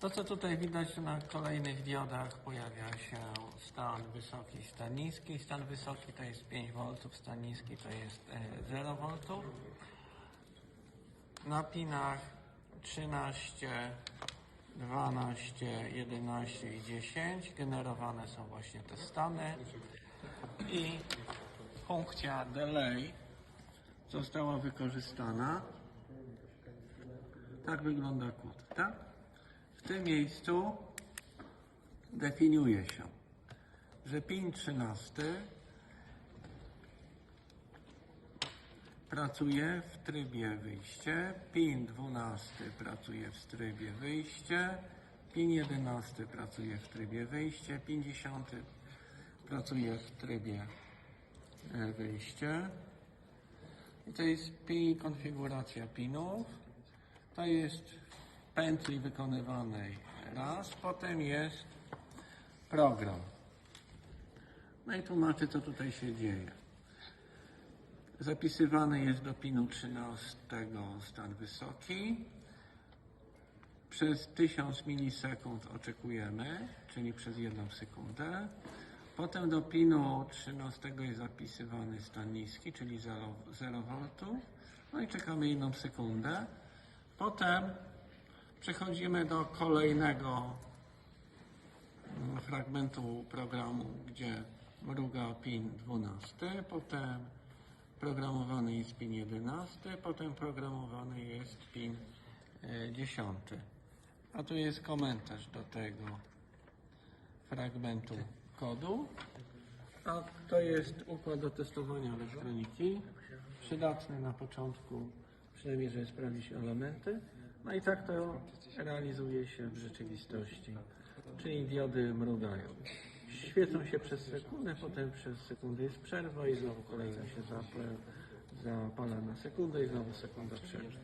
To, co tutaj widać na kolejnych diodach, pojawia się stan wysoki, stan niski. Stan wysoki to jest 5 V, stan niski to jest e, 0 V. Na pinach 13, 12, 11 i 10 generowane są właśnie te stany i funkcja delay została wykorzystana. Tak wygląda kod, tak? W tym miejscu definiuje się, że pin 13 pracuje w trybie wyjście, pin 12 pracuje w trybie wyjście, pin 11 pracuje w trybie wyjście, pin 10 pracuje w trybie e, wyjście. I to jest pin, konfiguracja pinów. To jest pętli wykonywanej raz, potem jest program. No i tłumaczę, co tutaj się dzieje. Zapisywany jest do pinu 13 stan wysoki. Przez 1000 milisekund oczekujemy, czyli przez 1 sekundę. Potem do pinu 13 jest zapisywany stan niski, czyli 0, 0 V. No i czekamy jedną sekundę. Potem przechodzimy do kolejnego mm, fragmentu programu, gdzie mruga pin 12, potem programowany jest pin 11, potem programowany jest pin e, 10. A tu jest komentarz do tego fragmentu kodu. A to jest układ do testowania elektroniki. Przydatny na początku, przynajmniej, żeby sprawdzić elementy. No i tak to realizuje się w rzeczywistości. Czyli diody mrugają. Świecą się przez sekundę, potem przez sekundę jest przerwa i znowu kolejna się zapala na sekundę i znowu sekunda przerwy.